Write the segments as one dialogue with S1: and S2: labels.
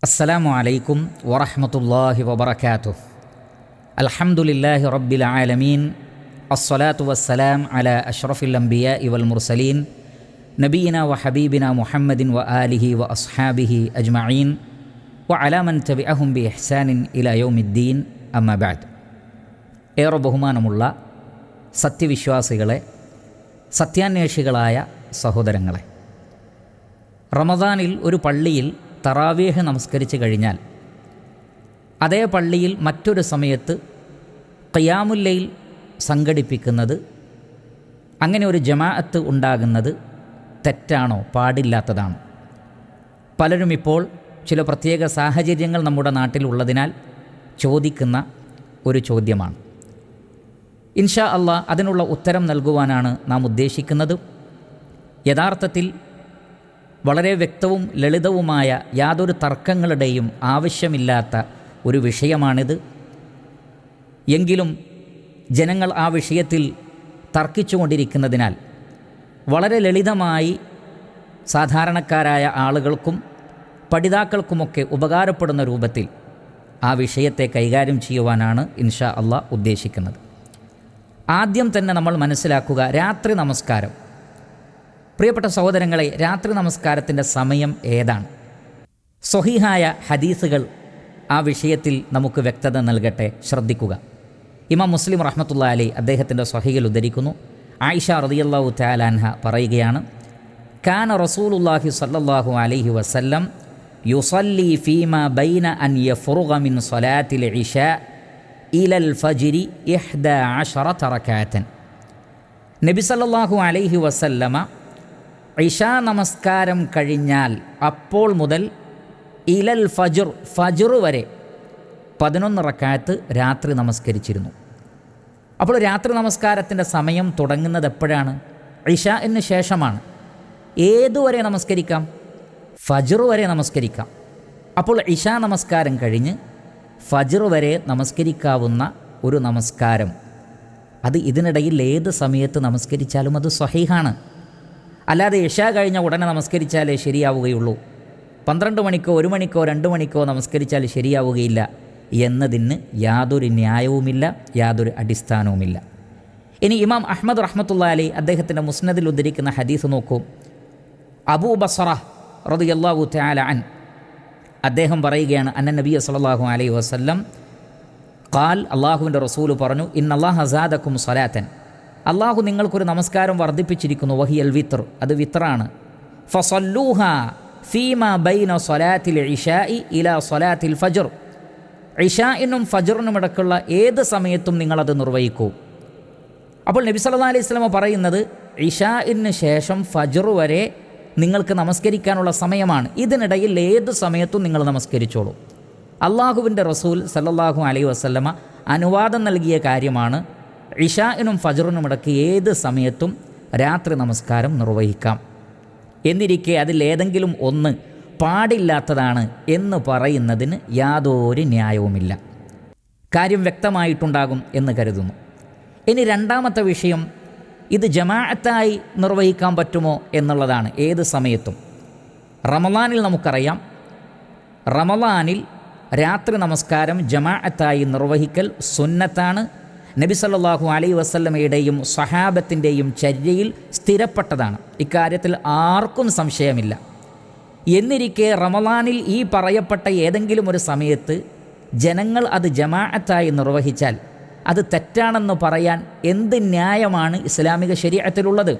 S1: السلام عليكم ورحمة الله وبركاته الحمد لله رب العالمين الصلاة والسلام على أشرف الأنبياء والمرسلين نبينا وحبيبنا محمد وآله وأصحابه أجمعين وعلى من تبعهم بإحسان إلى يوم الدين أما بعد ഏറെ ബഹുമാനമുള്ള സത്യവിശ്വാസികളെ സത്യാന്വേഷികളായ സഹോദരങ്ങളെ റമദാനിൽ ഒരു പള്ളിയിൽ തറാവേഹ് നമസ്കരിച്ച് കഴിഞ്ഞാൽ അതേ പള്ളിയിൽ മറ്റൊരു സമയത്ത് ഖിയാമുല്ലയിൽ സംഘടിപ്പിക്കുന്നത് അങ്ങനെ ഒരു ജമാഅത്ത് ഉണ്ടാകുന്നത് തെറ്റാണോ പാടില്ലാത്തതാണ്? പലരും ഇപ്പോൾ ചില പ്രത്യേക സാഹചര്യങ്ങൾ നമ്മുടെ നാട്ടിലുള്ളതിനാൽ ചോദിക്കുന്ന ഒരു ചോദ്യമാണ്. ഇൻഷാ അള്ളാ അതിനുള്ള ഉത്തരം നൽകുവാനാണ് നാം ഉദ്ദേശിക്കുന്നത്. യഥാർത്ഥത്തിൽ വളരെ വ്യക്തവും ലളിതവുമായ യാതൊരു തർക്കങ്ങളുടെയും ആവശ്യമില്ലാത്ത ഒരു വിഷയമാണിത്. എങ്കിലും ജനങ്ങൾ ആ വിഷയത്തിൽ തർക്കിച്ചുകൊണ്ടിരിക്കുന്നതിനാൽ വളരെ ലളിതമായി സാധാരണക്കാരായ ആളുകൾക്കും പഠിതാക്കൾക്കുമൊക്കെ ഉപകാരപ്പെടുന്ന രൂപത്തിൽ ആ വിഷയത്തെ കൈകാര്യം ചെയ്യുവാനാണ് ഇൻഷാ അള്ളാ ഉദ്ദേശിക്കുന്നത്. ആദ്യം തന്നെ നമ്മൾ മനസ്സിലാക്കുക രാത്രി നമസ്കാരം. പ്രിയപ്പെട്ട സഹോദരങ്ങളെ രാത്രി നമസ്കാരത്തിന്റെ സമയം ഏതാണ്? സ്വഹീഹായ ഹദീസുകൾ ആ വിഷയത്തിൽ നമുക്ക് വ്യക്തത നൽകട്ടെ. ശ്രദ്ധിക്കുക. ഇമാം മുസ്ലിം റഹ്മത്തുള്ള അലി അദ്ദേഹത്തിന്റെ സ്വഹയിൽ ഉദ്ധരിക്കുന്നു. ആയിഷ റതിയല്ലാഹു താലാൻഹ പറയുകയാണ് കാന റസൂലുല്ലാഹി സല്ലാഹു അലൈഹി വസല്ലം യുസല്ലി ഫീമ ബൈന അൻ യഫ്റുഗ മിൻ സ്വലാത്തിൽ ഇഷ ഇലൽ ഫജിരി ഇഹ്ദ ആഷറ തറക്കാത്തൻ. നബി സല്ലാഹു അലൈഹി വസല്ലമ ഇഷാ നമസ്കാരം കഴിഞ്ഞാൽ അപ്പോൾ മുതൽ ഇലൽ ഫജുർ ഫജുർ വരെ പതിനൊന്ന് റക്കായത്ത് രാത്രി നമസ്കരിച്ചിരുന്നു. അപ്പോൾ രാത്രി നമസ്കാരത്തിന്റെ സമയം തുടങ്ങുന്നത് എപ്പോഴാണ്? ഇഷാന് ശേഷമാണ്. ഏതുവരെ നമസ്കരിക്കാം? ഫജർ വരെ നമസ്കരിക്കാം. അപ്പോൾ ഇഷാ നമസ്കാരം കഴിഞ്ഞ് ഫജർ വരെ നമസ്കരിക്കാവുന്ന ഒരു നമസ്കാരം. അത് ഇതിനിടയിൽ ഏത് സമയത്ത് നമസ്കരിച്ചാലും അത് സ്വഹീഹാണ് അല്ലാതെ ഇഷ കഴിഞ്ഞ ഉടനെ നമസ്കരിച്ചാലേ ശരിയാവുകയുള്ളൂ. പന്ത്രണ്ട് മണിക്കോ ഒരു മണിക്കോ രണ്ട് മണിക്കോ നമസ്കരിച്ചാൽ ശരിയാവുകയില്ല. എന്നതിന് യാതൊരു ന്യായവുമില്ല യാതൊരു അടിസ്ഥാനവുമില്ല. ഇനി ഇമാം അഹമ്മദ് റഹ്മത്തുള്ള അലി അദ്ദേഹത്തിന്റെ മുസ്നദിൽ ഉദ്ധരിക്കുന്ന ഹദീസ് നോക്കൂ. അബൂ ബസറ റളിയല്ലാഹു തആല അൻ അദ്ദേഹം പറയുകയാണ് അന്ന നബി സല്ലല്ലാഹു അലൈഹി വസല്ലം കാൽ അള്ളാഹുവിന്റെ റസൂൽ പറഞ്ഞു ഇന്നല്ലാഹ് ഹസാദക്കും സലാത്തൻ അള്ളാഹു നിങ്ങൾക്കൊരു നമസ്കാരം വർദ്ധിപ്പിച്ചിരിക്കുന്നു വഹിയൽ വിത്ർ. അത് വിത്രാണ്. ഫസല്ലൂഹ ഫീമ ബൈന സൊലാത്തിൽ ഇഷായി ഇല സൊലാത്തിൽ ഫജർ. ഇഷായിനും ഫജറിനും ഇടക്കുള്ള ഏത് സമയത്തും നിങ്ങളത് നിർവഹിക്കൂ. അപ്പോൾ നബി സല്ലാ അലൈഹി സ്വലമ പറയുന്നത് ഇഷായിന് ശേഷം ഫജർ വരെ നിങ്ങൾക്ക് നമസ്കരിക്കാനുള്ള സമയമാണ്. ഇതിനിടയിൽ ഏത് സമയത്തും നിങ്ങൾ നമസ്കരിച്ചോളൂ. അള്ളാഹുവിന്റെ റസൂൽ സല്ലല്ലാഹു അലൈഹി വസല്ലമ അനുവാദം നൽകിയ കാര്യമാണ് ഇഷാഇനും ഫജറിനും ഇടയ്ക്ക് ഏത് സമയത്തും രാത്രി നമസ്കാരം നിർവഹിക്കാം. എന്നിരിക്കെ അതിലേതെങ്കിലും ഒന്ന് പാടില്ലാത്തതാണ് എന്ന് പറയുന്നതിന് യാതൊരു ന്യായവുമില്ല. കാര്യം വ്യക്തമായിട്ടുണ്ടാകും എന്ന് കരുതുന്നു. ഇനി രണ്ടാമത്തെ വിഷയം ഇത് ജമാഅത്തായി നിർവഹിക്കാൻ പറ്റുമോ എന്നുള്ളതാണ് ഏത് സമയത്തും. റമലാനിൽ നമുക്കറിയാം റമലാനിൽ രാത്രി നമസ്കാരം ജമാഅത്തായി നിർവഹിക്കൽ സുന്നത്താണ് നബി സല്ലല്ലാഹു അലൈഹി വസല്ലമയുടെയും സഹാബത്തിന്റെയും ചര്യയിൽ സ്ഥിരപ്പെട്ടതാണ്. ഇക്കാര്യത്തിൽ ആർക്കും സംശയമില്ല. എന്നിരിക്കെ റമലാനിൽ ഈ പറയപ്പെട്ട ഏതെങ്കിലും ഒരു സമയത്ത് ജനങ്ങൾ അത് ജമാഅത്തായി നിർവഹിച്ചാൽ അത് തെറ്റാണെന്ന് പറയാൻ എന്ത് ന്യായമാണ് ഇസ്ലാമിക ശരീരത്തിലുള്ളത്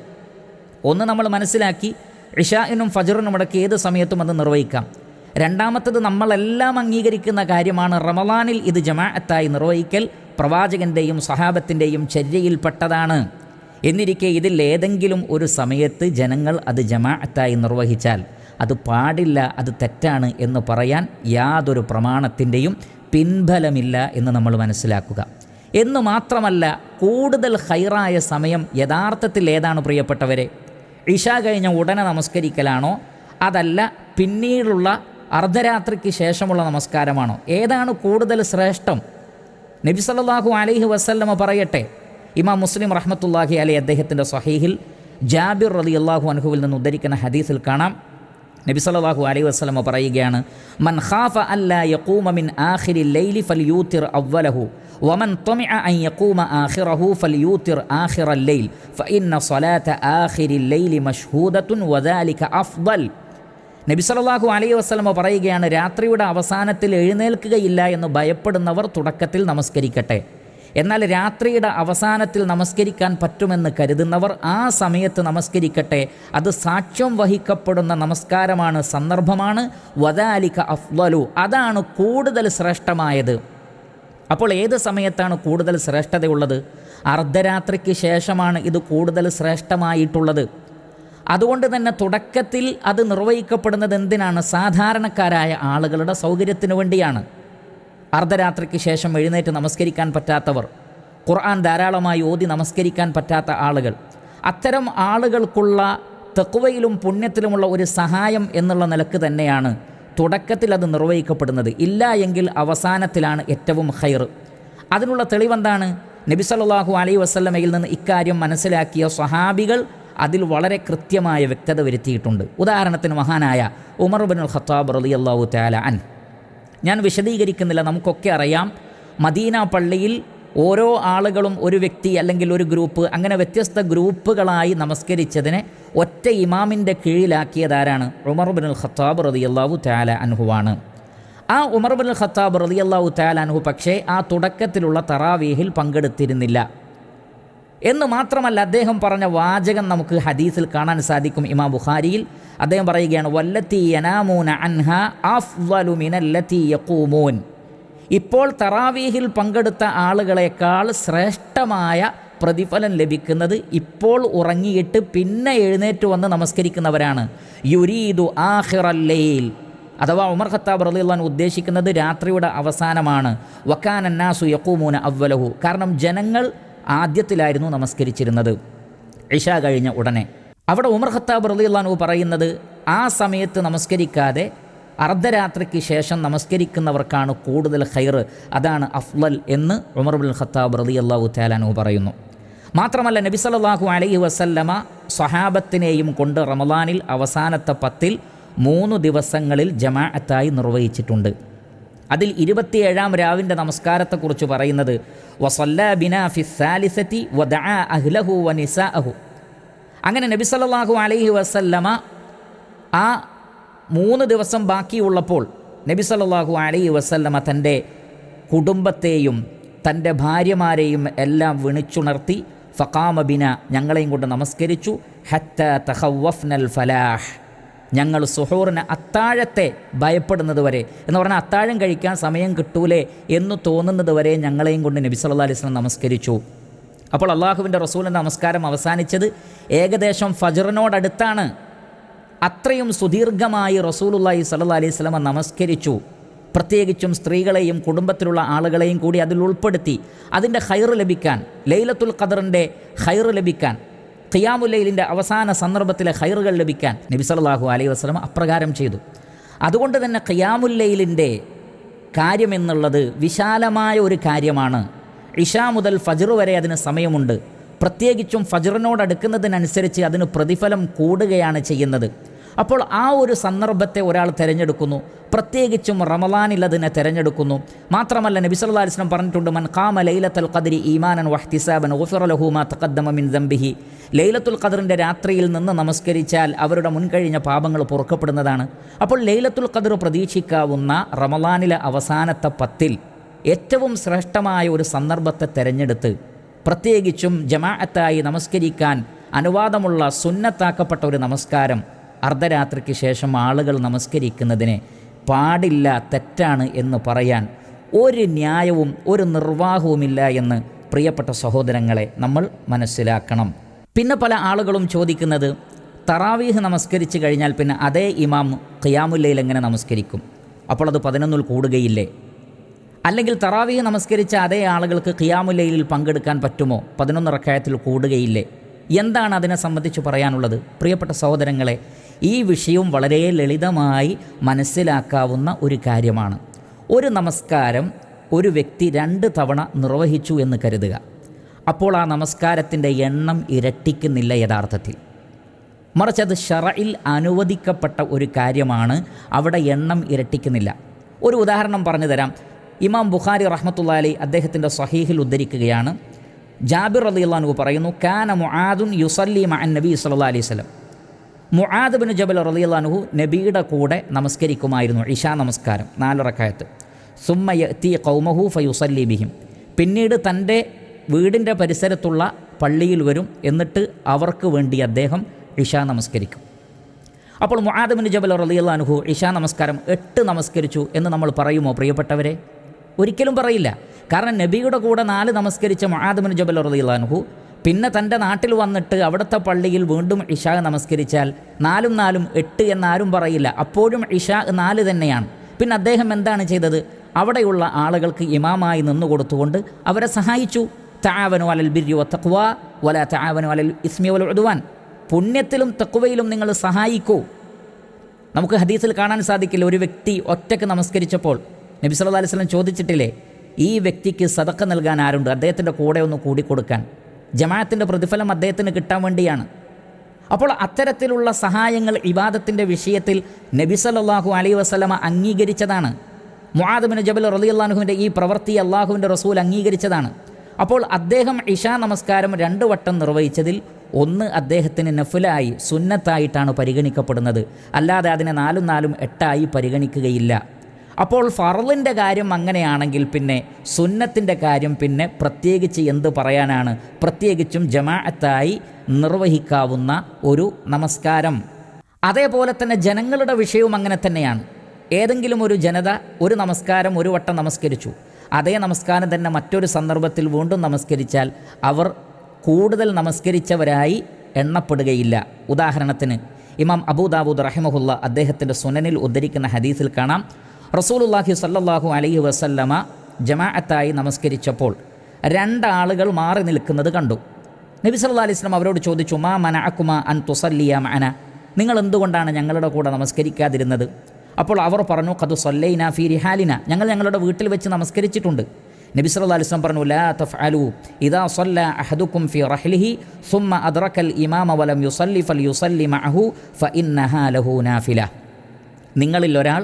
S1: ഒന്ന് നമ്മൾ മനസ്സിലാക്കി ഇഷാഇനും ഫജറിനും ഇടയ്ക്ക് ഏത് സമയത്തും അത് നിർവഹിക്കാം. രണ്ടാമത്തത് നമ്മളെല്ലാം അംഗീകരിക്കുന്ന കാര്യമാണ് റമലാനിൽ ഇത് ജമാഅത്തായി നിർവഹിക്കൽ. പ്രവാചകന്റെയും സഹാബത്തിന്റെയും ചര്യയിൽപ്പെട്ടതാണ്. എന്നിരിക്കെ ഇതിൽ ഏതെങ്കിലും ഒരു സമയത്ത് ജനങ്ങൾ അത് ജമാഅത്തായി നിർവഹിച്ചാൽ അത് പാടില്ല അത് തെറ്റാണ് എന്ന് പറയാൻ യാതൊരു പ്രമാണത്തിന്റെയും പിൻബലമില്ല എന്ന് നമ്മൾ മനസ്സിലാക്കുക. എന്ന് മാത്രമല്ല കൂടുതൽ ഹൈറായ സമയം യഥാർത്ഥത്തിൽ ഏതാണ് പ്രിയപ്പെട്ടവരെ? ഇഷ കഴിഞ്ഞ ഉടനെ നമസ്കരിക്കലാണോ? അതല്ല പിന്നീടുള്ള അർദ്ധരാത്രിക്ക് ശേഷമുള്ള നമസ്കാരമാണോ? ഏതാണ് കൂടുതൽ ശ്രേഷ്ഠം? നബി സല്ലാഹു അലൈഹി വസല്ലമ പറയട്ടെ. ഇമാം മുസ്ലിം റഹ്മത്തുല്ലാഹി അലൈ അദ്ദേഹത്തിന്റെ സഹീഹിൽ ജാബിർ റലി അള്ളാഹു അൻഹുവിൽ നിന്ന് ഉദ്ധരിക്കുന്ന ഹദീസിൽ കാണാം. നബി സല്ലാഹു അലൈഹി വസ്ലമ പറയുകയാണ് മൻ ഖാഫ അല്ലാ യഖൂമ മിൻ ആഖിരി ലൈലി ഫൽയൂത്തിർ അവ്വലഹു വമൻ തമിഅ അൻ യഖൂമ ആഖിറഹു ഫൽയൂത്തിർ ആഖിറ ലൈൽ ഫഇന്ന സ്വലാത്ത ആഖിരി ലൈലി മഷ്ഹൂദത്തുൻ വദാലിക അഫ്ദൽ. നബി സല്ലല്ലാഹു അലൈഹി വസല്ലമ പറയുകയാണ് രാത്രിയുടെ അവസാനത്തിൽ എഴുന്നേൽക്കുകയില്ല എന്ന് ഭയപ്പെടുന്നവർ തുടക്കത്തിൽ നമസ്കരിക്കട്ടെ. എന്നാൽ രാത്രിയുടെ അവസാനത്തിൽ നമസ്കരിക്കാൻ പറ്റുമെന്ന് കരുതുന്നവർ ആ സമയത്ത് നമസ്കരിക്കട്ടെ. അത് സാക്ഷ്യം വഹിക്കപ്പെടുന്ന നമസ്കാരമാണ് സന്ദർഭമാണ്. വദാലിക അഫ്വലു അതാണ് കൂടുതൽ ശ്രേഷ്ഠമായത്. അപ്പോൾ ഏത് സമയത്താണ് കൂടുതൽ ശ്രേഷ്ഠതയുള്ളത്? അർദ്ധരാത്രിക്ക് ശേഷമാണ് ഇത് കൂടുതൽ ശ്രേഷ്ഠമായിട്ടുള്ളത്. അതുകൊണ്ട് തന്നെ തുടക്കത്തിൽ അത് നിർവഹിക്കപ്പെടുന്നത് എന്തിനാണ്? സാധാരണക്കാരായ ആളുകളുടെ സൗകര്യത്തിന് വേണ്ടിയാണ്. അർദ്ധരാത്രിക്ക് ശേഷം എഴുന്നേറ്റ് നമസ്കരിക്കാൻ പറ്റാത്തവർ ഖുർആൻ ധാരാളമായി ഓതി നമസ്കരിക്കാൻ പറ്റാത്ത ആളുകൾ. അത്തരം ആളുകൾക്കുള്ള തെക്കുവയിലും പുണ്യത്തിലുമുള്ള ഒരു സഹായം എന്നുള്ള നിലയ്ക്ക് തന്നെയാണ് തുടക്കത്തിൽ അത് നിർവഹിക്കപ്പെടുന്നത്. ഇല്ല എങ്കിൽ അവസാനത്തിലാണ് ഏറ്റവും ഹൈർ അതിനുള്ള തെളിവെന്താണ്? നബി അലൈ വസ്ലമയിൽ നിന്ന് ഇക്കാര്യം മനസ്സിലാക്കിയ സ്വഹാബികൾ അതിൽ വളരെ കൃത്യമായ വ്യക്തത വരുത്തിയിട്ടുണ്ട്. ഉദാഹരണത്തിന് മഹാനായ ഉമർ ബിൻ ഖത്താബ് അള്ളാഹു താല അൻ. ഞാൻ വിശദീകരിക്കുന്നില്ല നമുക്കൊക്കെ അറിയാം. മദീന പള്ളിയിൽ ഓരോ ആളുകളും ഒരു വ്യക്തി അല്ലെങ്കിൽ ഒരു ഗ്രൂപ്പ് അങ്ങനെ വ്യത്യസ്ത ഗ്രൂപ്പുകളായി നമസ്കരിച്ചതിനെ ഒറ്റ ഇമാമിന്റെ കീഴിലാക്കിയതാരാണ് ഉമർ ബിൻ ഖത്താബ് റളിയല്ലാഹു താല അൻഹുവാണ്. ആ ഉമർ ബിൻ ഖത്താബ് റളിയല്ലാഹു താല അൻഹു പക്ഷേ ആ തുടക്കത്തിലുള്ള തറാവീഹിൽ പങ്കെടുത്തിരുന്നില്ല. എന്ന് മാത്രമല്ല അദ്ദേഹം പറഞ്ഞ വാചകം നമുക്ക് ഹദീസിൽ കാണാൻ സാധിക്കും ഇമാം ബുഖാരിയിൽ. അദ്ദേഹം പറയുകയാണ് വല്ലത്തി യനാമൂന അൻഹ അഫ്വലു മിനല്ലത്തി യഖൂമൂൻ. ഇപ്പോൾ തറാവീഹിൽ പങ്കെടുത്ത ആളുകളെക്കാൾ ശ്രേഷ്ഠമായ പ്രതിഫലം ലഭിക്കുന്നത് ഇപ്പോൾ ഉറങ്ങിയിട്ട് പിന്നെ എഴുന്നേറ്റ് വന്ന് നമസ്കരിക്കുന്നവരാണ്. യുരീദു ആഹിറല്ലയിൽ അഥവാ ഉമർ ഖത്താബ് റളിയല്ലാഹു ഉദ്ദേശിക്കുന്നത് രാത്രിയുടെ അവസാനമാണ്. വക്കാനന്നാസു യക്കൂമൂന അവ്വലഹു. കാരണം ജനങ്ങൾ ആദ്യത്തിലായിരുന്നു നമസ്കരിച്ചിരുന്നത്. ഇഷ കഴിഞ്ഞ ഉടനെ. അവിടെ ഉമർ ഖത്താബ് റളിയല്ലാഹു പറയുന്നത് ആ സമയത്ത് നമസ്കരിക്കാതെ അർദ്ധരാത്രിക്ക് ശേഷം നമസ്കരിക്കുന്നവർക്കാണ് കൂടുതൽ ഹൈർ അതാണ് അഫ്ലൽ എന്ന് ഉമർ ബിൻ ഖത്താബ് റളിയല്ലാഹു താലാനു പറയുന്നു. മാത്രമല്ല നബി സല്ലല്ലാഹു അലൈഹി വസല്ലമ സ്വഹാബത്തിനെയും കൊണ്ട് റമദാനിൽ അവസാനത്തെ പത്തിൽ മൂന്ന് ദിവസങ്ങളിൽ ജമാഅത്തായി നിർവഹിച്ചിട്ടുണ്ട്. അതിൽ ഇരുപത്തിയേഴാം രാവിന്റെ നമസ്കാരത്തെക്കുറിച്ച് പറയുന്നത് അഹ്ലഹു അങ്ങനെ നബി സല്ലാഹു അലൈഹി വസല്ലമ ആ മൂന്ന് ദിവസം ബാക്കിയുള്ളപ്പോൾ നബി സല്ലാഹു അലൈഹി വസല്ലമ തന്റെ കുടുംബത്തെയും തന്റെ ഭാര്യമാരെയും എല്ലാം വിണിച്ചുണർത്തി ഫക്കാമബിന ബിന ഞങ്ങളെയും കൊണ്ട് നമസ്കരിച്ചു ഹത്ത തഹവഫ്നൽ ഫലാഹ്. ഞങ്ങൾ സുഹൂറിന് അത്താഴത്തെ ഭയപ്പെടുന്നത് വരെ എന്ന് പറഞ്ഞാൽ അത്താഴം കഴിക്കാൻ സമയം കിട്ടൂലേ എന്ന് തോന്നുന്നത് വരെ ഞങ്ങളെയും കൊണ്ട് നബി സല്ലാ അലൈഹി വസല്ലം നമസ്കരിച്ചു. അപ്പോൾ അള്ളാഹുവിന്റെ റസൂലിന്റെ നമസ്കാരം അവസാനിച്ചത് ഏകദേശം ഫജറിനോടടുത്താണ്. അത്രയും സുദീർഘമായി റസൂലുള്ളാഹി സല്ലാ അലൈഹി വസല്ലമ നമസ്കരിച്ചു. പ്രത്യേകിച്ചും സ്ത്രീകളെയും കുടുംബത്തിലുള്ള ആളുകളെയും കൂടി അതിൽ ഉൾപ്പെടുത്തി. അതിന്റെ ഹൈറ് ലഭിക്കാൻ ലൈലത്തുൽ ഖദറിന്റെ ഹൈറ് ലഭിക്കാൻ ഖിയാമുല്ലയിലിന്റെ അവസാന സന്ദർഭത്തിലെ ഹൈറുകൾ ലഭിക്കാൻ നബി സല്ലല്ലാഹു അലൈഹി വസ്ലം അപ്രകാരം ചെയ്തു. അതുകൊണ്ട് തന്നെ ഖിയാമുല്ലയിലിന്റെ കാര്യമെന്നുള്ളത് വിശാലമായ ഒരു കാര്യമാണ്. ഇഷ മുതൽ ഫജർ വരെ അതിന് സമയമുണ്ട്. പ്രത്യേകിച്ചും ഫജറിനോടടുക്കുന്നതിനനുസരിച്ച് അതിന് പ്രതിഫലം കൂടുകയാണ് ചെയ്യുന്നത്. അപ്പോൾ ആ ഒരു സന്ദർഭത്തെ ഒരാൾ തിരഞ്ഞെടുക്കുന്നു. പ്രത്യേകിച്ചും റമലാനിൽ അതിനെ തിരഞ്ഞെടുക്കുന്നു. മാത്രമല്ല നബി അലൈഹി വസല്ലം പറഞ്ഞിട്ടുണ്ട് മൻ ഖാമ ലൈലത്തുൽ ഖദ്രി ഈമാനൻ വഹ്തിസാബൻ ഗുഫിറ ലഹു മാ തഖദ്ദമ മിൻ ദംബിഹി. ലൈലത്തുൽ ഖദറിന്റെ രാത്രിയിൽ നിന്ന് നമസ്കരിച്ചാൽ അവരുടെ മുൻകഴിഞ്ഞ പാപങ്ങൾ പൊറുക്കപ്പെടുന്നതാണ്. അപ്പോൾ ലൈലത്തുൽ ഖദർ പ്രതീക്ഷിക്കാവുന്ന റമലാനിലെ അവസാനത്തെ പത്തിൽ ഏറ്റവും ശ്രേഷ്ഠമായ ഒരു സന്ദർഭത്തെ തിരഞ്ഞെടുത്ത് പ്രത്യേകിച്ചും ജമാഅത്തായി നമസ്കരിക്കാൻ അനുവാദമുള്ള സുന്നത്താക്കപ്പെട്ട ഒരു നമസ്കാരം അർദ്ധരാത്രിക്ക് ശേഷം ആളുകൾ നമസ്കരിക്കുന്നതിനെ പാടില്ല തെറ്റാണ് എന്ന് പറയാൻ ഒരു ന്യായവും ഒരു നിർവാഹവുമില്ല എന്ന് പ്രിയപ്പെട്ട സഹോദരങ്ങളെ നമ്മൾ മനസ്സിലാക്കണം. പിന്നെ പല ആളുകളും ചോദിക്കുന്നത് തറാവീഹ് നമസ്കരിച്ച് കഴിഞ്ഞാൽ പിന്നെ അതേ ഇമാം ഖിയാമുല്ലയിൽ എങ്ങനെ നമസ്കരിക്കും? അപ്പോൾ അത് പതിനൊന്നിൽ കൂടുകയില്ലേ? അല്ലെങ്കിൽ തറാവീഹ് നമസ്കരിച്ച അതേ ആളുകൾക്ക് ഖിയാമുല്ലയിൽ പങ്കെടുക്കാൻ പറ്റുമോ? പതിനൊന്ന് റക്കായത്തിൽ കൂടുകയില്ലേ? എന്താണ് അതിനെ സംബന്ധിച്ച് പറയാനുള്ളത്? പ്രിയപ്പെട്ട സഹോദരങ്ങളെ ഈ വിഷയം വളരെ ലളിതമായി മനസ്സിലാക്കാവുന്ന ഒരു കാര്യമാണ്. ഒരു നമസ്കാരം ഒരു വ്യക്തി രണ്ട് തവണ നിർവഹിച്ചു എന്ന് കരുതുക. അപ്പോൾ ആ നമസ്കാരത്തിന്റെ എണ്ണം ഇരട്ടിക്കുന്നില്ല യഥാർത്ഥത്തിൽ. മറിച്ച് അത് ഷറയിൽ അനുവദിക്കപ്പെട്ട ഒരു കാര്യമാണ് അവിടെ എണ്ണം ഇരട്ടിക്കുന്നില്ല. ഒരു ഉദാഹരണം പറഞ്ഞു തരാം. ഇമാം ബുഖാരി റഹ്മത്തുള്ള അലി അദ്ദേഹത്തിന്റെ സഹീഹിൽ ഉദ്ധരിക്കുകയാണ്. ജാബിർ അലി റലിയുള്ളാനു പറയുന്നു കാന മുആദുൻ യുസല്ലി മഅൻ നബി സല്ലാ അലൈഹി സ്വലം മുആദ് ബിൻ ജബൽ റലിയുള്ളാനുഹു നബിയുടെ കൂടെ നമസ്കരിക്കുമായിരുന്നു. ഇഷാ നമസ്കാരം. നാലിറക്കായത്ത്. സുമ്മ തീ കൗമഹു ഫയുസല്ലി ബിഹിം. പിന്നീട് തന്റെ വീടിന്റെ പരിസരത്തുള്ള പള്ളിയിൽ വരും എന്നിട്ട് അവർക്ക് വേണ്ടി അദ്ദേഹം ഇഷാ നമസ്കരിക്കും. അപ്പോൾ മുആദബിൻ ജബൽ റലിയുള്ളാനുഹു ഇഷാ നമസ്കാരം എട്ട് നമസ്കരിച്ചു എന്ന് നമ്മൾ പറയുമോ പ്രിയപ്പെട്ടവരെ? ഒരിക്കലും പറയില്ല. കാരണം നബിയുടെ കൂടെ നാല് നമസ്കരിച്ച മുആദബിൻ ജബൽ റലിയുള്ളാനുഹു പിന്നെ തന്റെ നാട്ടിൽ വന്നിട്ട് അവിടുത്തെ പള്ളിയിൽ വീണ്ടും ഇഷാ നമസ്കരിച്ചാൽ നാലും നാലും എട്ട് എന്നാരും പറയില്ല. അപ്പോഴും ഇഷാ നാല് തന്നെയാണ്. പിന്നെ അദ്ദേഹം എന്താണ് ചെയ്തത്? അവിടെയുള്ള ആളുകൾക്ക് ഇമാമായി നിന്നു കൊടുത്തുകൊണ്ട് അവരെ സഹായിച്ചു. താവനു അലൽ ബിരി തക്വ വല താവനു അലൽ ഇസ്മി വല ഉദ്വാൻ. പുണ്യത്തിലും തക്വയിലും നിങ്ങൾ സഹായിക്കൂ. നമുക്ക് ഹദീസിൽ കാണാൻ സാധിക്കില്ല. ഒരു വ്യക്തി ഒറ്റയ്ക്ക് നമസ്കരിച്ചപ്പോൾ നബി സല്ലല്ലാഹു അലൈഹി വസല്ലം ചോദിച്ചിട്ടില്ലേ ഈ വ്യക്തിക്ക് സതക്ക നൽകാൻ ആരുണ്ട്? അദ്ദേഹത്തിന്റെ കൂടെ ഒന്ന് കൂടിക്കൊടുക്കാൻ. ജമാഅത്തിന്റെ പ്രതിഫലം അദ്ദേഹത്തിന് കിട്ടാൻ വേണ്ടിയാണ്. അപ്പോൾ അത്തരത്തിലുള്ള സഹായങ്ങൾ ഇബാദത്തിന്റെ വിഷയത്തിൽ നബി സല്ലല്ലാഹു അലൈഹി വസല്ലമ അംഗീകരിച്ചതാണ്. മുഹാദബിന് ജബൽ റളിയല്ലാഹുവിന്റെ ഈ പ്രവൃത്തി അള്ളാഹുവിന്റെ റസൂൽ അംഗീകരിച്ചതാണ്. അപ്പോൾ അദ്ദേഹം ഇഷാ നമസ്കാരം രണ്ട് വട്ടം നിർവഹിച്ചതിൽ ഒന്ന് അദ്ദേഹത്തിന് നഫുലായി സുന്നത്തായിട്ടാണ് പരിഗണിക്കപ്പെടുന്നത്. അല്ലാതെ അതിനെ നാലും നാലും എട്ടായി പരിഗണിക്കുകയില്ല. അപ്പോൾ ഫറലിന്റെ കാര്യം അങ്ങനെയാണെങ്കിൽ പിന്നെ സുന്നത്തിന്റെ കാര്യം പിന്നെ പ്രത്യേകിച്ച് എന്ത് പറയാനാണ്? പ്രത്യേകിച്ചും ജമാഅത്തായി നിർവഹിക്കാവുന്ന ഒരു നമസ്കാരം. അതേപോലെ തന്നെ ജനങ്ങളുടെ വിഷയവും അങ്ങനെ തന്നെയാണ്. ഏതെങ്കിലും ഒരു ജനത ഒരു നമസ്കാരം ഒരു വട്ടം നമസ്കരിച്ചു. അതേ നമസ്കാരം തന്നെ മറ്റൊരു സന്ദർഭത്തിൽ വീണ്ടും നമസ്കരിച്ചാൽ അവർ കൂടുതൽ നമസ്കരിച്ചവരായി എണ്ണപ്പെടുകയില്ല. ഉദാഹരണത്തിന് ഇമാം അബൂദാബൂദ് റഹിമഹുല്ല അദ്ദേഹത്തിന്റെ സുനനിൽ ഉദ്ധരിക്കുന്ന ഹദീസിൽ കാണാം. റസൂലുല്ലാഹി സല്ലാഹു അലൈഹി വസല്ലമ ജമാഅത്തായി നമസ്കരിച്ചപ്പോൾ രണ്ടാളുകൾ മാറി നിൽക്കുന്നത് കണ്ടു. നബി സല്ലാ അലൈഹി വസല്ലം അവരോട് ചോദിച്ചു മാ മന അക്കുമ അൻ തുസല്ലിയ മന നിങ്ങൾ എന്തുകൊണ്ടാണ് ഞങ്ങളുടെ കൂടെ നമസ്കരിക്കാതിരുന്നത്? അപ്പോൾ അവർ പറഞ്ഞു കതു സൊല്ലൈന ഫി റിഹാലിന. ഞങ്ങൾ ഞങ്ങളുടെ വീട്ടിൽ വെച്ച് നമസ്കരിച്ചിട്ടുണ്ട്. നബി സല്ലല്ലാഹു അലൈഹി വസല്ലം പറഞ്ഞു ലാ തഫ്അലു ഇദാ സല്ല അഹദുക്കും ഫി റഹ്ലിഹി സുമ്മ അദ്റക്കൽ ഇമാമ വലം യുസല്ലി ഫൽ യുസല്ലി മഅഹു ഫഇന്നഹാ ലഹു നാഫില. നിങ്ങളിൽ ഒരാൾ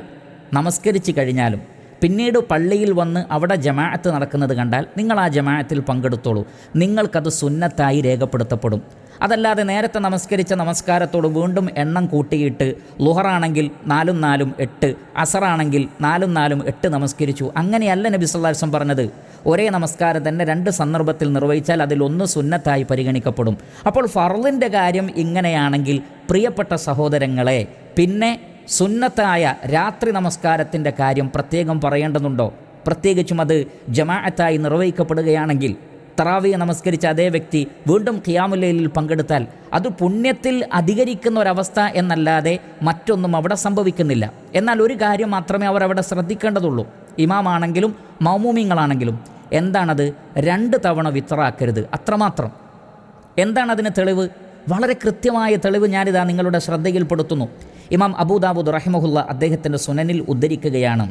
S1: നമസ്കരിച്ച് കഴിഞ്ഞാലും പിന്നീട് പള്ളിയിൽ വന്ന് അവിടെ ജമാഅത്ത് നടക്കുന്നത് കണ്ടാൽ നിങ്ങൾ ആ ജമാഅത്തിൽ പങ്കെടുത്തോളൂ. നിങ്ങൾക്കത് സുന്നത്തായി രേഖപ്പെടുത്തപ്പെടും. അതല്ലാതെ നേരത്തെ നമസ്കരിച്ച നമസ്കാരത്തോട് വീണ്ടും എണ്ണം കൂട്ടിയിട്ട് ലുഹറാണെങ്കിൽ നാലും നാലും എട്ട് അസറാണെങ്കിൽ നാലും നാലും എട്ട് നമസ്കരിച്ചു. അങ്ങനെയല്ല നബി സല്ലാസം പറഞ്ഞത്. ഒരേ നമസ്കാരം തന്നെ രണ്ട് സന്ദർഭത്തിൽ നിർവഹിച്ചാൽ അതിലൊന്ന് സുന്നത്തായി പരിഗണിക്കപ്പെടും. അപ്പോൾ ഫറലിന്റെ കാര്യം ഇങ്ങനെയാണെങ്കിൽ പ്രിയപ്പെട്ട സഹോദരങ്ങളെ പിന്നെ സുന്നത്തായ രാത്രി നമസ്കാരത്തിന്റെ കാര്യം പ്രത്യേകം പറയേണ്ടതുണ്ടോ? പ്രത്യേകിച്ചും അത് ജമാഅത്തായി നിർവഹിക്കപ്പെടുകയാണെങ്കിൽ തറാവിയെ നമസ്കരിച്ച അതേ വ്യക്തി വീണ്ടും ഖിയാമുല്ലയിൽ പങ്കെടുത്താൽ അത് പുണ്യത്തിൽ അധികരിക്കുന്ന ഒരവസ്ഥ എന്നല്ലാതെ മറ്റൊന്നും അവിടെ സംഭവിക്കുന്നില്ല. എന്നാൽ ഒരു കാര്യം മാത്രമേ അവർ അവിടെ ശ്രദ്ധിക്കേണ്ടതുള്ളൂ. ഇമാമാണെങ്കിലും മൗമൂമിങ്ങളാണെങ്കിലും എന്താണത്? രണ്ട് തവണ വിത്തറാക്കരുത് അത്രമാത്രം. എന്താണ് അതിന് തെളിവ്? വളരെ കൃത്യമായ തെളിവ് ഞാനിതാ നിങ്ങളുടെ ശ്രദ്ധയിൽപ്പെടുത്തുന്നു. ഇമാം അബൂദാബുദ് റഹിമഹുല്ല അദ്ദേഹത്തിന്റെ സുനനിൽ ഉദ്ധരിക്കുകയാണ്.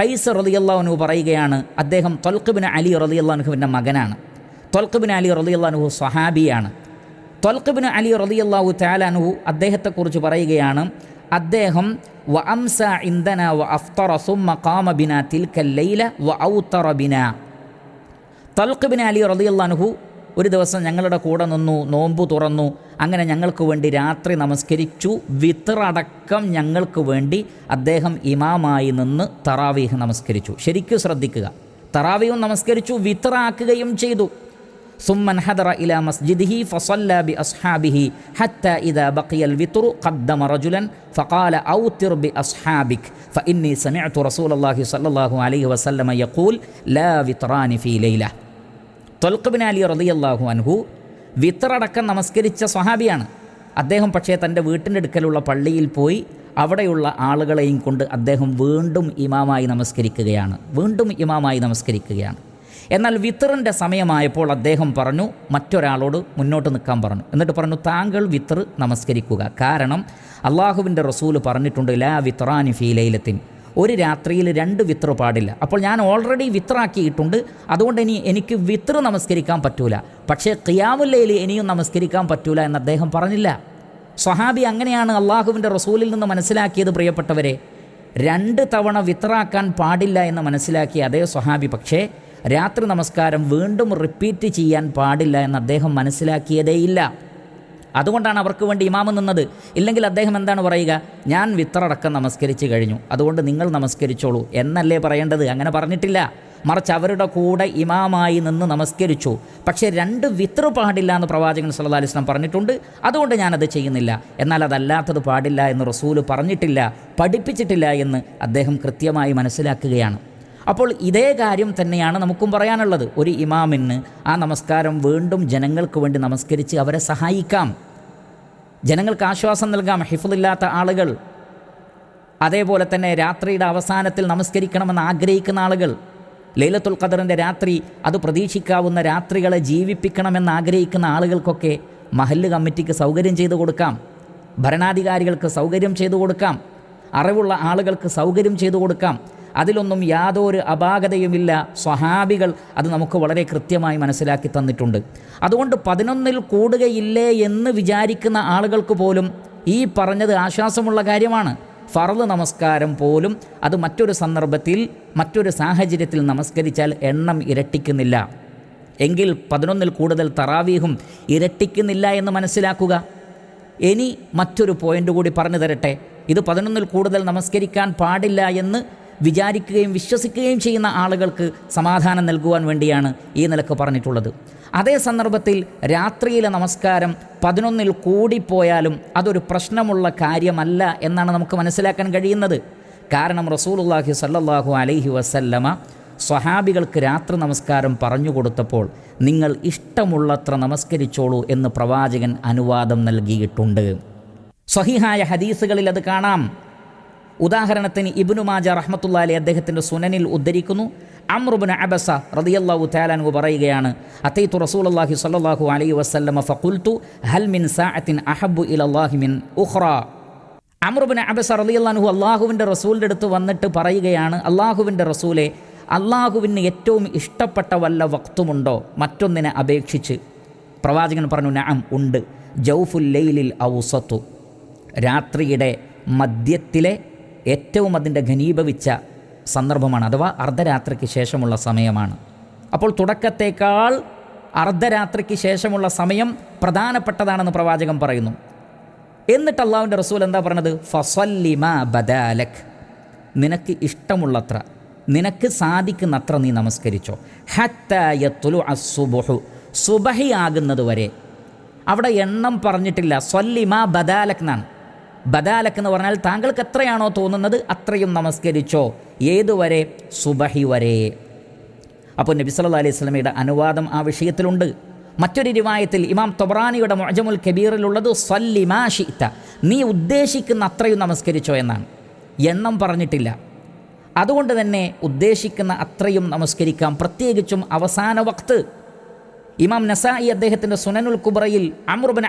S1: കൈസ് റലിയല്ലാഹുനു പറയുകയാണ് അദ്ദേഹം തൊൽക്കുബിൻ അലി റലിയല്ലാഹുവിന്റെ മകനാണ്. തൊൽക്കുബിൻ അലി റലിയല്ലാഹു സ്വഹാബിയാണ്. തൊൽക്കുബിൻ അലി റലിയല്ലാഹു താലാനുഹു അദ്ദേഹത്തെക്കുറിച്ച് പറയുകയാണ് അദ്ദേഹം വ അംസ ഇന്ദന വ അഫ്തറ സുമ്മ കാമ ബിന തിൽക്കൽ ലൈല വ ഔത്തറ ബിന. തൽഖബിൻ അലി റലിയല്ലാഹു ഒരു ദിവസം ഞങ്ങളുടെ കൂടെ നിന്നു നോമ്പ് തുറന്നു. അങ്ങനെ ഞങ്ങൾക്ക് വേണ്ടി രാത്രി നമസ്കരിച്ചു. വിത്രടക്കം ഞങ്ങൾക്ക് വേണ്ടി അദ്ദേഹം ഇമാമായി നിന്ന് തറാവീഹ് നമസ്കരിച്ചു. ശരിക്കും ശ്രദ്ധിക്കുക. തറാവീഹും നമസ്കരിച്ചു വിത്രാക്കുകയും ചെയ്തു. സുമ്മൻ ഹദറ മസ്ജിദിഹി ബി അസ്ഹാബിഹി ഹത്ത ബഖിയൽ ഖദ്ദമ ഫഖാല ബി ഫഇന്നി റസൂലല്ലാഹി സ്വല്ലല്ലാഹു അലൈഹി വസല്ലമ യഖൂൽ ലാ വിത്രാനി ഫീ ലൈല. തൊൽക്കബിൻ അലി റളിയല്ലാഹു അൻഹു വിത്തറടക്കം നമസ്കരിച്ച സ്വഹാബിയാണ്. അദ്ദേഹം പക്ഷേ തന്റെ വീട്ടിന്റെ അടുക്കലുള്ള പള്ളിയിൽ പോയി അവിടെയുള്ള ആളുകളെയും കൊണ്ട് അദ്ദേഹം വീണ്ടും ഇമാമായി നമസ്കരിക്കുകയാണ്. വീണ്ടും ഇമാമായി നമസ്കരിക്കുകയാണ്. എന്നാൽ വിത്തറിന്റെ സമയമായപ്പോൾ അദ്ദേഹം പറഞ്ഞു മറ്റൊരാളോട് മുന്നോട്ട് നിൽക്കാൻ പറഞ്ഞു. എന്നിട്ട് പറഞ്ഞു താങ്കൾ വിത്തർ നമസ്കരിക്കുക. കാരണം അള്ളാഹുവിന്റെ റസൂൽ പറഞ്ഞിട്ടുണ്ട് ലാ വിത്രാനി ഫീ ലൈലത്തിൻ. ഒരു രാത്രിയിൽ രണ്ട് വിത്ര പാടില്ല. അപ്പോൾ ഞാൻ ഓൾറെഡി വിത്രാക്കിയിട്ടുണ്ട്. അതുകൊണ്ട് ഇനി എനിക്ക് വിത്ര നമസ്കരിക്കാൻ പറ്റൂല. പക്ഷേ ഖിയാമുല്ലയിൽ ഇനിയും നമസ്കരിക്കാൻ പറ്റൂല എന്ന് അദ്ദേഹം പറഞ്ഞില്ല. സ്വഹാബി അങ്ങനെയാണ് അള്ളാഹുവിന്റെ റസൂലിൽ നിന്ന് മനസ്സിലാക്കിയത് പ്രിയപ്പെട്ടവരെ. രണ്ട് തവണ വിത്രാക്കാൻ പാടില്ല എന്ന് മനസ്സിലാക്കിയ അതേ സ്വഹാബി പക്ഷേ രാത്രി നമസ്കാരം വീണ്ടും റിപ്പീറ്റ് ചെയ്യാൻ പാടില്ല എന്ന് അദ്ദേഹം മനസ്സിലാക്കിയതേയില്ല. അതുകൊണ്ടാണ് അവർക്ക് വേണ്ടി ഇമാമ് നിന്നത്. ഇല്ലെങ്കിൽ അദ്ദേഹം എന്താണ് പറയുക? ഞാൻ വിത്രടക്കം നമസ്കരിച്ച് കഴിഞ്ഞു. അതുകൊണ്ട് നിങ്ങൾ നമസ്കരിച്ചോളൂ എന്നല്ലേ പറയേണ്ടത്? അങ്ങനെ പറഞ്ഞിട്ടില്ല. മറിച്ച് അവരുടെ കൂടെ ഇമാമായി നിന്ന് നമസ്കരിച്ചു. പക്ഷേ രണ്ട് വിത്ര പാടില്ല എന്ന് പ്രവാചകൻ സല്ലാ അലൈഹി വസല്ലം പറഞ്ഞിട്ടുണ്ട്. അതുകൊണ്ട് ഞാനത് ചെയ്യുന്നില്ല. എന്നാൽ അതല്ലാത്തത് പാടില്ല എന്ന് റസൂൽ പറഞ്ഞിട്ടില്ല പഠിപ്പിച്ചിട്ടില്ല എന്ന് അദ്ദേഹം കൃത്യമായി മനസ്സിലാക്കുകയാണ്. അപ്പോൾ ഇതേ കാര്യം തന്നെയാണ് നമുക്കും പറയാനുള്ളത്. ഒരു ഇമാമിന് ആ നമസ്കാരം വീണ്ടും ജനങ്ങൾക്ക് വേണ്ടി നമസ്കരിച്ച് അവരെ സഹായിക്കാം. ജനങ്ങൾക്ക് ആശ്വാസം നൽകാം ഹിഫുദില്ലാത്ത ആളുകൾ. അതേപോലെ തന്നെ രാത്രിയുടെ അവസാനത്തിൽ നമസ്കരിക്കണമെന്ന് ആഗ്രഹിക്കുന്ന ആളുകൾ. ലൈലത്തുൽ ഖദറിന്റെ രാത്രി അത് പ്രതീക്ഷിക്കാവുന്ന രാത്രികളെ ജീവിപ്പിക്കണമെന്ന് ആഗ്രഹിക്കുന്ന ആളുകൾക്കൊക്കെ മഹല്ല് കമ്മിറ്റിക്ക് സൗകര്യം ചെയ്തു കൊടുക്കാം. ഭരണാധികാരികൾക്ക് സൗകര്യം ചെയ്തു കൊടുക്കാം. അറിവുള്ള ആളുകൾക്ക് സൗകര്യം ചെയ്തു കൊടുക്കാം. അതിലൊന്നും യാതൊരു അപാകതയുമില്ല. സ്വഹാബികൾ അത് നമുക്ക് വളരെ കൃത്യമായി മനസ്സിലാക്കി തന്നിട്ടുണ്ട്. അതുകൊണ്ട് പതിനൊന്നിൽ കൂടുകയില്ലേ എന്ന് വിചാരിക്കുന്ന ആളുകൾക്ക് പോലും ഈ പറഞ്ഞത് ആശ്വാസമുള്ള കാര്യമാണ്. ഫറദ് നമസ്കാരം പോലും അത് മറ്റൊരു സന്ദർഭത്തിൽ മറ്റൊരു സാഹചര്യത്തിൽ നമസ്കരിച്ചാൽ എണ്ണം ഇരട്ടിക്കുന്നില്ല. എങ്കിൽ പതിനൊന്നിൽ കൂടുതൽ തറാവീഹും ഇരട്ടിക്കുന്നില്ല എന്ന് മനസ്സിലാക്കുക. ഇനി മറ്റൊരു പോയിന്റ് കൂടി പറഞ്ഞു തരട്ടെ. ഇത് പതിനൊന്നിൽ കൂടുതൽ നമസ്കരിക്കാൻ പാടില്ല എന്ന് വിചാരിക്കുകയും വിശ്വസിക്കുകയും ചെയ്യുന്ന ആളുകൾക്ക് സമാധാനം നൽകുവാൻ വേണ്ടിയാണ് ഈ നിലയ്ക്ക് പറഞ്ഞിട്ടുള്ളത്. അതേ സന്ദർഭത്തിൽ രാത്രിയിലെ നമസ്കാരം പതിനൊന്നിൽ കൂടിപ്പോയാലും അതൊരു പ്രശ്നമുള്ള കാര്യമല്ല എന്നാണ് നമുക്ക് മനസ്സിലാക്കാൻ കഴിയുന്നത്. കാരണം റസൂലുള്ളാഹി സല്ലല്ലാഹു അലൈഹി വസല്ലമ സ്വഹാബികൾക്ക് രാത്രി നമസ്കാരം പറഞ്ഞു കൊടുത്തപ്പോൾ നിങ്ങൾ ഇഷ്ടമുള്ളത്ര നമസ്കരിച്ചോളൂ എന്ന് പ്രവാചകൻ അനുവാദം നൽകിയിട്ടുണ്ട്. സ്വഹിഹായ ഹദീസുകളിൽ അത് കാണാം. ഉദാഹരണത്തിന് ഇബ്നു മാജ റഹ്മത്തുള്ള അലി അദ്ദേഹത്തിന്റെ സുനനിൽ ഉദ്ധരിക്കുന്നു. അമ്രുബിന് അബസ റതിയല്ലാഹു താലാൻഹു പറയുകയാണ് അത്തൈത്തു റസൂലല്ലാഹി സ്വല്ലല്ലാഹു അലൈഹി വസല്ലമ ഫഖുൽതു ഹൽ മിൻ സാഅത്തിൻ അഹബ്ബു ഇലല്ലാഹി മിൻ ഉഹ്റ അമ്രുബിന് അബസ റതിയല്ലാഹു അള്ളാഹുവിന്റെ റസൂലിന്റെ അടുത്ത് വന്നിട്ട് പറയുകയാണ് അള്ളാഹുവിന്റെ റസൂലെ അള്ളാഹുവിന് ഏറ്റവും ഇഷ്ടപ്പെട്ട വല്ല വക്തുമുണ്ടോ? മറ്റൊന്നിനെ അപേക്ഷിച്ച്. പ്രവാചകൻ പറഞ്ഞു നാം ഉണ്ട്. ജൗഫുൽ ലൈലിൽ ഔസത്തു. രാത്രിയുടെ മധ്യത്തിലെ ഏറ്റവും അതിന്റെ ഘനീഭവിച്ച സന്ദർഭമാണ് അഥവാ അർദ്ധരാത്രിക്ക് ശേഷമുള്ള സമയമാണ്. അപ്പോൾ തുടക്കത്തേക്കാൾ അർദ്ധരാത്രിക്ക് ശേഷമുള്ള സമയം പ്രധാനപ്പെട്ടതാണെന്ന് പ്രവാചകം പറയുന്നു. എന്നിട്ട് അള്ളാഹുവിന്റെ റസൂൽ എന്താ പറഞ്ഞത്? ഫസല്ലിമ ബദാലക്. നിനക്ക് ഇഷ്ടമുള്ളത്ര നിനക്ക് സാധിക്കുന്നത്ര നീ നമസ്കരിച്ചോ. ഹത്തയത്തുലു അസുബുഹു സുബഹി ആകുന്നത് വരെ അവിടെ എണ്ണം പറഞ്ഞിട്ടില്ല. സ്വല്ലിമ ബദാലക് എന്നാണ്. ബദാലക് എന്ന് പറഞ്ഞാൽ താങ്കൾക്ക് എത്രയാണോ തോന്നുന്നത് അത്രയും നമസ്കരിച്ചോ. ഏതുവരെ? സുബഹി വരെ. അപ്പോൾ നബി സല്ല അലൈഹി സ്വലമയുടെ അനുവാദം ആ വിഷയത്തിലുണ്ട്. മറ്റൊരു രൂപായത്തിൽ ഇമാം തൊബ്രാനിയുടെ മൊജമുൽ കബീറിലുള്ളത് സ്വല്ലിമാ ഷിത്ത നീ ഉദ്ദേശിക്കുന്ന അത്രയും നമസ്കരിച്ചോ എന്നാണ്. എണ്ണം പറഞ്ഞിട്ടില്ല. അതുകൊണ്ട് തന്നെ ഉദ്ദേശിക്കുന്ന അത്രയും നമസ്കരിക്കാം. പ്രത്യേകിച്ചും അവസാന വക്ത്. ഇമാം നസായി അദ്ദേഹത്തിന്റെ സുനനുൽ കുബ്രയിൽ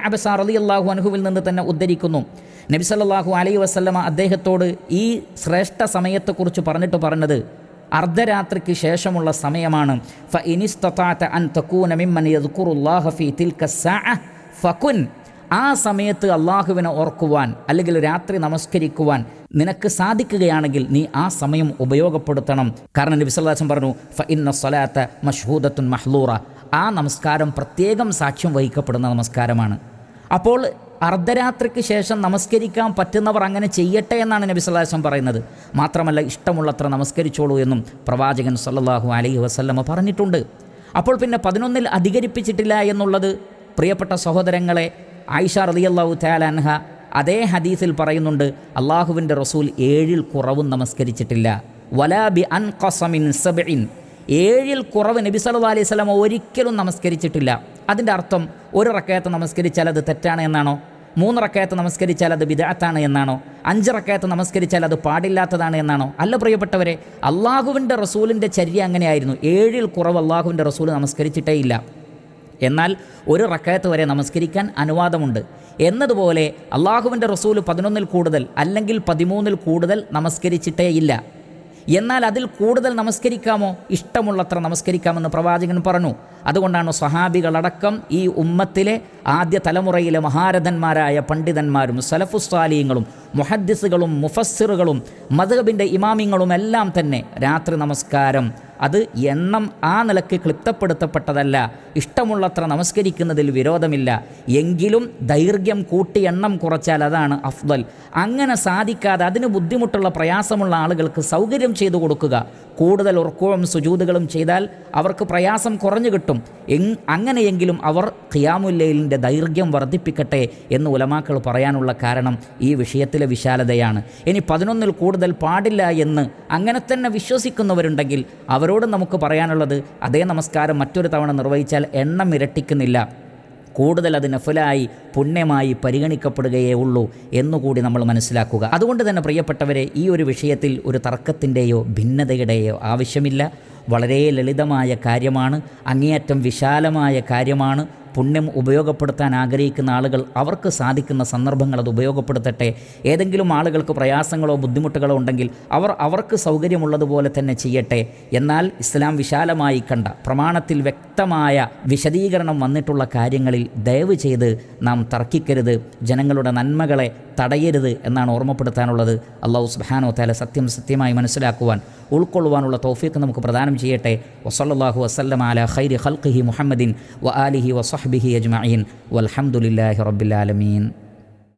S1: അബസാർ അലി അള്ളാഹു അനുഹുവിൽ നിന്ന് തന്നെ ഉദ്ധരിക്കുന്നു. നബി അലൈ അലൈഹി വസല്ലമ അദ്ദേഹത്തോട് ഈ ശ്രേഷ്ഠ സമയത്തെക്കുറിച്ച് പറഞ്ഞിട്ട് പറഞ്ഞത് അർദ്ധരാത്രിക്ക് ശേഷമുള്ള സമയമാണ്. ഫ ഇനിസ്തതാത അൻ തകൂന മിമ്മൻ യദ്കുറുല്ലാഹ ഫീ തിൽക ഫകുൻ. ആ സമയത്ത് അള്ളാഹുവിനെ ഓർക്കുവാൻ അല്ലെങ്കിൽ രാത്രി നമസ്കരിക്കുവാൻ നിനക്ക് സാധിക്കുകയാണെങ്കിൽ നീ ആ സമയം ഉപയോഗപ്പെടുത്തണം. കാരണം നബി സല്ലല്ലാഹു പറഞ്ഞു ഫ ഇന്ന സ്വലാത്ത മഷ്ഹൂദത്തുൻ മഹ്ലൂറ. ആ നമസ്കാരം പ്രത്യേകം സാക്ഷ്യം വഹിക്കപ്പെടുന്ന നമസ്കാരമാണ്. അപ്പോൾ അർദ്ധരാത്രിക്ക് ശേഷം നമസ്കരിക്കാൻ പറ്റുന്നവർ അങ്ങനെ ചെയ്യട്ടെ എന്നാണ് നബി സല്ലാസ്ലം പറയുന്നത്. മാത്രമല്ല ഇഷ്ടമുള്ളത്ര നമസ്കരിച്ചോളൂ എന്നും പ്രവാചകൻ സല്ലാഹു അലൈഹി വസല്ലമ പറഞ്ഞിട്ടുണ്ട്. അപ്പോൾ പിന്നെ പതിനൊന്നിൽ അധികരിപ്പിച്ചിട്ടില്ല എന്നുള്ളത് പ്രിയപ്പെട്ട സഹോദരങ്ങളെ ആയിഷ റളിയല്ലാഹു തയാലൻഹ അതേ ഹദീസിൽ പറയുന്നുണ്ട് അള്ളാഹുവിന്റെ റസൂൽ ഏഴിൽ കുറവും നമസ്കരിച്ചിട്ടില്ല. വലാബി അൻ കൊസമിൻ സബിൻ ഏഴിൽ കുറവ് നബി സല്ലു അലൈഹി വസല്ലം ഒരിക്കലും നമസ്കരിച്ചിട്ടില്ല. അതിന്റെ അർത്ഥം ഒരു റക്കയത്ത് നമസ്കരിച്ചാൽ അത് തെറ്റാണ് എന്നാണോ? മൂന്ന് റക്കയത്ത് നമസ്കരിച്ചാൽ അത് വിദാത്താണ് എന്നാണോ? അഞ്ച് റക്കയത്ത് നമസ്കരിച്ചാൽ അത് പാടില്ലാത്തതാണ് എന്നാണോ? അല്ല പ്രിയപ്പെട്ടവരെ അള്ളാഹുവിന്റെ റസൂലിന്റെ ചര്യ അങ്ങനെയായിരുന്നു. ഏഴിൽ കുറവ് അള്ളാഹുവിന്റെ റസൂൽ നമസ്കരിച്ചിട്ടേ ഇല്ല. എന്നാൽ ഒരു റക്കയത്ത് വരെ നമസ്കരിക്കാൻ അനുവാദമുണ്ട്. എന്നതുപോലെ അള്ളാഹുവിന്റെ റസൂൽ പതിനൊന്നിൽ കൂടുതൽ അല്ലെങ്കിൽ പതിമൂന്നിൽ കൂടുതൽ നമസ്കരിച്ചിട്ടേ ഇല്ല. എന്നാൽ അതിൽ കൂടുതൽ നമസ്കരിക്കാമോ? ഇഷ്ടമുള്ളത്ര നമസ്കരിക്കാമെന്ന് പ്രവാചകൻ പറഞ്ഞു. അതുകൊണ്ടാണ് സ്വഹാബികളടക്കം ഈ ഉമ്മത്തിലെ ആദ്യ തലമുറയിലെ മഹാരഥന്മാരായ പണ്ഡിതന്മാരും സലഫുസ്വാലിയങ്ങളും മുഹദ്ദിസുകളും മുഫസ്സിറുകളും മധുബിന്റെ ഇമാമിങ്ങളും എല്ലാം തന്നെ രാത്രി നമസ്കാരം. അത് എണ്ണം ആ നിലയ്ക്ക് ക്ലിപ്തപ്പെടുത്തപ്പെട്ടതല്ല. ഇഷ്ടമുള്ളത്ര നമസ്കരിക്കുന്നതിൽ വിരോധമില്ല. എങ്കിലും ദൈർഘ്യം കൂട്ടി എണ്ണം കുറച്ചാൽ അതാണ് അഫ്ദൽ. അങ്ങനെ സാധിക്കാതെ അതിന് ബുദ്ധിമുട്ടുള്ള പ്രയാസമുള്ള ആളുകൾക്ക് സൗകര്യം ചെയ്തു കൊടുക്കുക. കൂടുതൽ ഉറക്കവും സുജൂതുകളും ചെയ്താൽ അവർക്ക് പ്രയാസം കുറഞ്ഞു കിട്ടും. എങ് അങ്ങനെയെങ്കിലും അവർ ഖിയാമുല്ലയിലിന്റെ ദൈർഘ്യം വർദ്ധിപ്പിക്കട്ടെ എന്ന് ഉലമാക്കൾ പറയാനുള്ള കാരണം ഈ വിഷയത്തിലെ വിശാലതയാണ്. ഇനി പതിനൊന്നിൽ കൂടുതൽ പാടില്ല എന്ന് അങ്ങനെ തന്നെ വിശ്വസിക്കുന്നവരുണ്ടെങ്കിൽ അവരോട് നമുക്ക് പറയാനുള്ളത് അതേ നമസ്കാരം മറ്റൊരു തവണ നിർവഹിച്ചാൽ എണ്ണം ഇരട്ടിക്കുന്നില്ല. കൂടുതൽ അത് നഫലായി പുണ്യമായി പരിഗണിക്കപ്പെടുകയേ ഉള്ളൂ എന്നുകൂടി നമ്മൾ മനസ്സിലാക്കുക. അതുകൊണ്ട് തന്നെ പ്രിയപ്പെട്ടവരെ ഈ ഒരു വിഷയത്തിൽ ഒരു തർക്കത്തിന്റെയോ ഭിന്നതയുടെയോ ആവശ്യമില്ല. വളരെ ലളിതമായ കാര്യമാണ് അങ്ങേയറ്റം വിശാലമായ കാര്യമാണ്. പുണ്യം ഉപയോഗപ്പെടുത്താൻ ആഗ്രഹിക്കുന്ന ആളുകൾ അവർക്ക് സാധിക്കുന്ന സന്ദർഭങ്ങൾ അത് ഉപയോഗപ്പെടുത്തട്ടെ. ഏതെങ്കിലും ആളുകൾക്ക് പ്രയാസങ്ങളോ ബുദ്ധിമുട്ടുകളോ ഉണ്ടെങ്കിൽ അവർ അവർക്ക് സൗകര്യമുള്ളതുപോലെ തന്നെ ചെയ്യട്ടെ. എന്നാൽ ഇസ്ലാം വിശാലമായി കണ്ട പ്രമാണത്തിൽ വ്യക്തമായ വിശദീകരണം വന്നിട്ടുള്ള കാര്യങ്ങളിൽ ദയവ് ചെയ്ത് നാം തർക്കിക്കരുത്. ജനങ്ങളുടെ നന്മകളെ തടയരുത് എന്നാണ് ഓർമ്മപ്പെടുത്താനുള്ളത്. അള്ളാഹു സുബാനോ താല സത്യം സത്യമായി മനസ്സിലാക്കുവാൻ ഉൾക്കൊള്ളുവാനുള്ള തോഫീക്ക് നമുക്ക് പ്രദാനം ചെയ്യട്ടെ. വസല്ലാഹു വസ്ലം അല ഖൈരി ഖൽഖിഹി മുഹമ്മദിൻ വ ആലിഹി വസഹ്ബിഹി അജ്മീൻ വലഹമുല്ലാഹി റബ്ബിൽ ആലമീൻ.